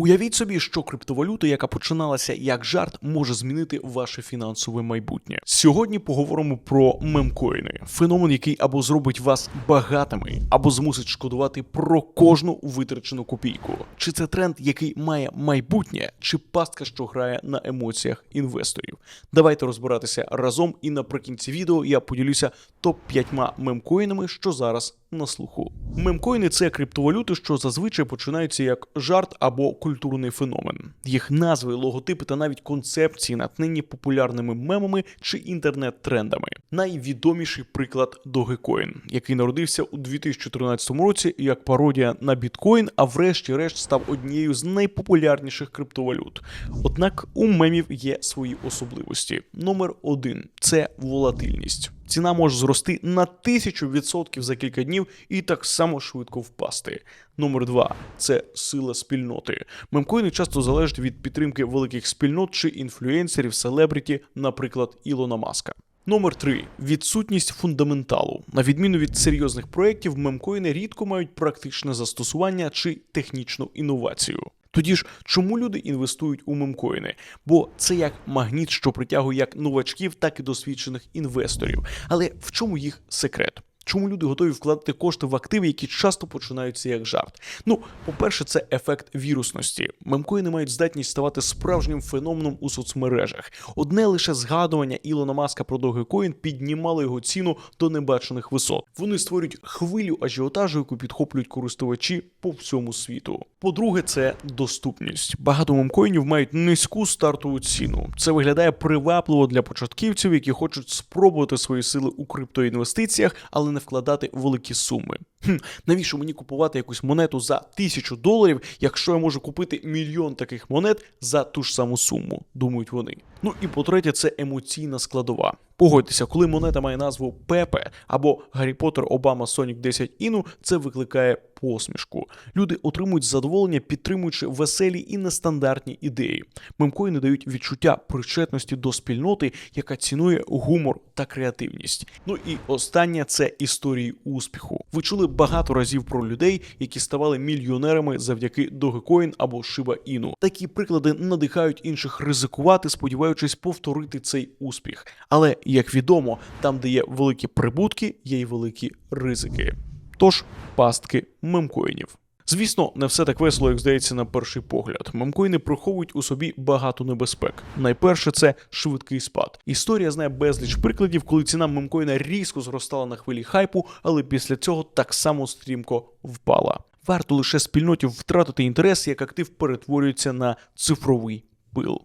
Уявіть собі, що криптовалюта, яка починалася як жарт, може змінити ваше фінансове майбутнє. Сьогодні поговоримо про мемкоїни, феномен, який або зробить вас багатими, або змусить шкодувати про кожну витрачену копійку. Чи це тренд, який має майбутнє, чи пастка, що грає на емоціях інвесторів? Давайте розбиратися разом, і наприкінці відео я поділюся топ 5 мемкоїнами, що зараз на слуху. Мемкоїни це криптовалюти, що зазвичай починаються як жарт або культурний феномен. Їх назви, логотипи та навіть концепції натхнені популярними мемами чи інтернет-трендами. Найвідоміший приклад Dogecoin, який народився у 2014 році як пародія на біткоін, а врешті-решт став однією з найпопулярніших криптовалют. Однак у мемів є свої особливості. Номер один це волатильність. Ціна може зрости на тисячу відсотків за кілька днів і так само швидко впасти. Номер два це сила спільноти. Мемкоїни часто залежать від підтримки великих спільнот чи інфлюенсерів, селебріті, наприклад, Ілона Маска. Номер 3. відсутність фундаменталу. На відміну від серйозних проєктів, мемкоїни рідко мають практичне застосування чи технічну інновацію. Тоді ж, чому люди інвестують у мемкоїни? Бо це як магніт, що притягує як новачків, так і досвідчених інвесторів. Але в чому їх секрет? Чому люди готові вкладати кошти в активи, які часто починаються як жарт? Ну, по-перше, це ефект вірусності. Мемкоїни мають здатність ставати справжнім феноменом у соцмережах. Одне лише згадування Ілона Маска про Dogecoin піднімало його ціну до небачених висот. Вони створюють хвилю ажіотажу, яку підхоплюють користувачі по всьому світу. По-друге, це доступність. Багато мемкоїнів мають низьку стартову ціну. Це виглядає привабливо для початківців, які хочуть спробувати свої сили у криптоінвестиціях, але не вкладати великі суми. Хм, навіщо мені купувати якусь монету за тисячу доларів, якщо я можу купити мільйон таких монет за ту ж саму суму, думають вони. Ну і по-третє, це емоційна складова. Погодьтеся, коли монета має назву Пепе або Гаррі Поттер Обама Сонік 10 Іну, це викликає посмішку. Люди отримують задоволення, підтримуючи веселі і нестандартні ідеї. Мемкоїни дають відчуття причетності до спільноти, яка цінує гумор та креативність. Ну і останнє це історії успіху. Ви чули багато разів про людей, які ставали мільйонерами завдяки Dogecoin або Shiba Inu. Такі приклади надихають інших ризикувати, сподіваючись повторити цей успіх. Але як відомо, там, де є великі прибутки, є й великі ризики. Тож пастки мемкоїнів. Звісно, не все так весело, як здається на перший погляд. Мемкоїни приховують у собі багато небезпек. Найперше це швидкий спад. Історія знає безліч прикладів, коли ціна мемкоїна різко зростала на хвилі хайпу, але після цього так само стрімко впала. Варто лише спільноті втратити інтерес, як актив перетворюється на цифровий пил.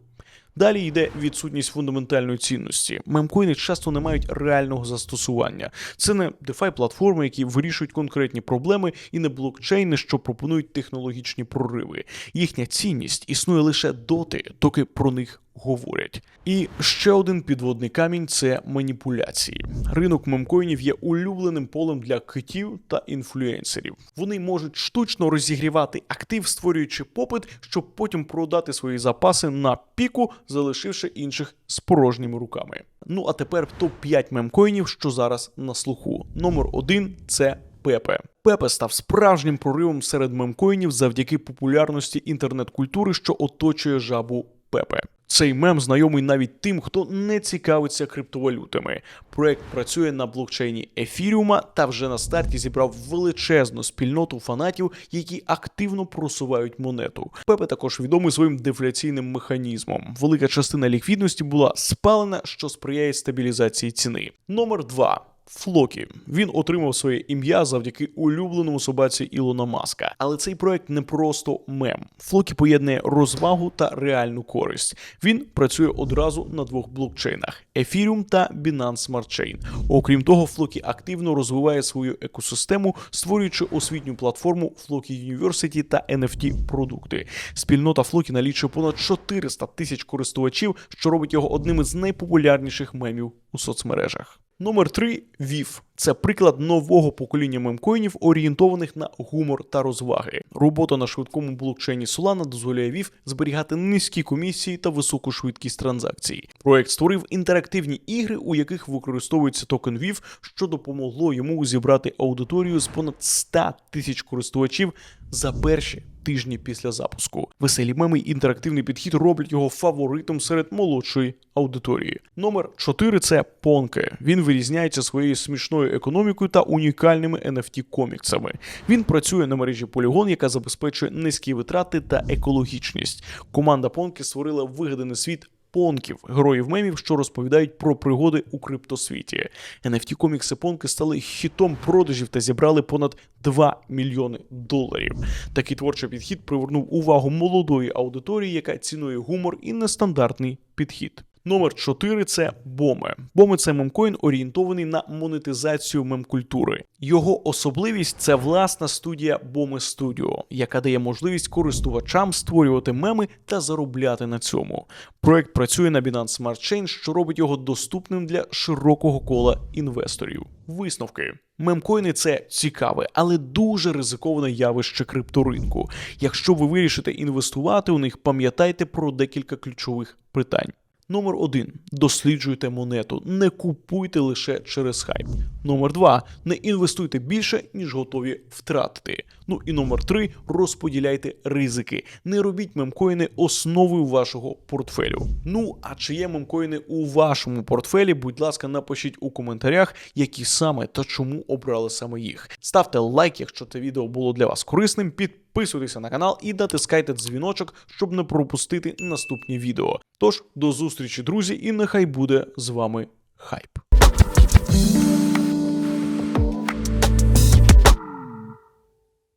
Далі йде відсутність фундаментальної цінності. Мемкоїни часто не мають реального застосування. Це не DeFi платформи, які вирішують конкретні проблеми, і не блокчейни, що пропонують технологічні прориви. Їхня цінність існує лише доти, доки про них говорять. І ще один підводний камінь це маніпуляції. Ринок мемкоїнів є улюбленим полем для китів та інфлюенсерів. Вони можуть штучно розігрівати актив, створюючи попит, щоб потім продати свої запаси на піку, залишивши інших з порожніми руками. Ну а тепер топ 5 мемкоїнів, що зараз на слуху. Номер один це Пепе. Пепе став справжнім проривом серед мемкоїнів завдяки популярності інтернет-культури, що оточує жабу Пепе. Цей мем знайомий навіть тим, хто не цікавиться криптовалютами. Проект працює на блокчейні Ефіріума та вже на старті зібрав величезну спільноту фанатів, які активно просувають монету. Пепе також відомий своїм дефляційним механізмом. Велика частина ліквідності була спалена, що сприяє стабілізації ціни. Номер 2. Флокі він отримав своє ім'я завдяки улюбленому собаці Ілона Маска. Але цей проект не просто мем. Флокі поєднує розвагу та реальну користь. Він працює одразу на двох блокчейнах: Ethereum та Binance Smart Chain. Окрім того, Флокі активно розвиває свою екосистему, створюючи освітню платформу Floki University та NFT продукти. Спільнота Флокі налічує понад 400 тисяч користувачів, що робить його одним із найпопулярніших мемів у соцмережах. Номер 3 VIF. Це приклад нового покоління мемкоїнів, орієнтованих на гумор та розваги. Робота на швидкому блокчейні Solana дозволяє VIF зберігати низькі комісії та високу швидкість транзакцій. Проект створив інтерактивні ігри, у яких використовується токен VIF, що допомогло йому зібрати аудиторію з понад 100 тисяч користувачів за перші тижні після запуску. Веселі меми і інтерактивний підхід роблять його фаворитом серед молодшої аудиторії. Номер 4 це Понке. Він вирізняється своєю смішною економікою та унікальними NFT коміксами. Він працює на мережі Polygon, яка забезпечує низькі витрати та екологічність. Команда Понке створила вигаданий світ. Понків, героїв мемів, що розповідають про пригоди у криптосвіті. NFT комікси Понки стали хітом продажів та зібрали понад 2 мільйони доларів. Такий творчий підхід привернув увагу молодої аудиторії, яка цінує гумор і нестандартний підхід. Номер 4 це Боме. Боме це мемкоін, орієнтований на монетизацію мемкультури. Його особливість це власна студія Боме Studio, яка дає можливість користувачам створювати меми та заробляти на цьому. Проект працює на Binance Smart Chain, що робить його доступним для широкого кола інвесторів. Висновки. Мемкоїни це цікаве, але дуже ризиковане явище крипторинку. Якщо ви вирішите інвестувати у них, пам'ятайте про декілька ключових питань. Номер один: Досліджуйте монету. Не купуйте лише через хайп. Номер 2. Не інвестуйте більше, ніж готові втратити. Ну і номер 3. Розподіляйте ризики. Не робіть мемкоїни основою вашого портфелю. Ну а чи є мемкоїни у вашому портфелі? Будь ласка, напишіть у коментарях, які саме та чому обрали саме їх. Ставте лайк, якщо це відео було для вас корисним. Підписуйтеся на канал і натискайте дзвіночок, щоб не пропустити наступні відео. Тож до зустрічі, друзі, і нехай буде з вами хайп.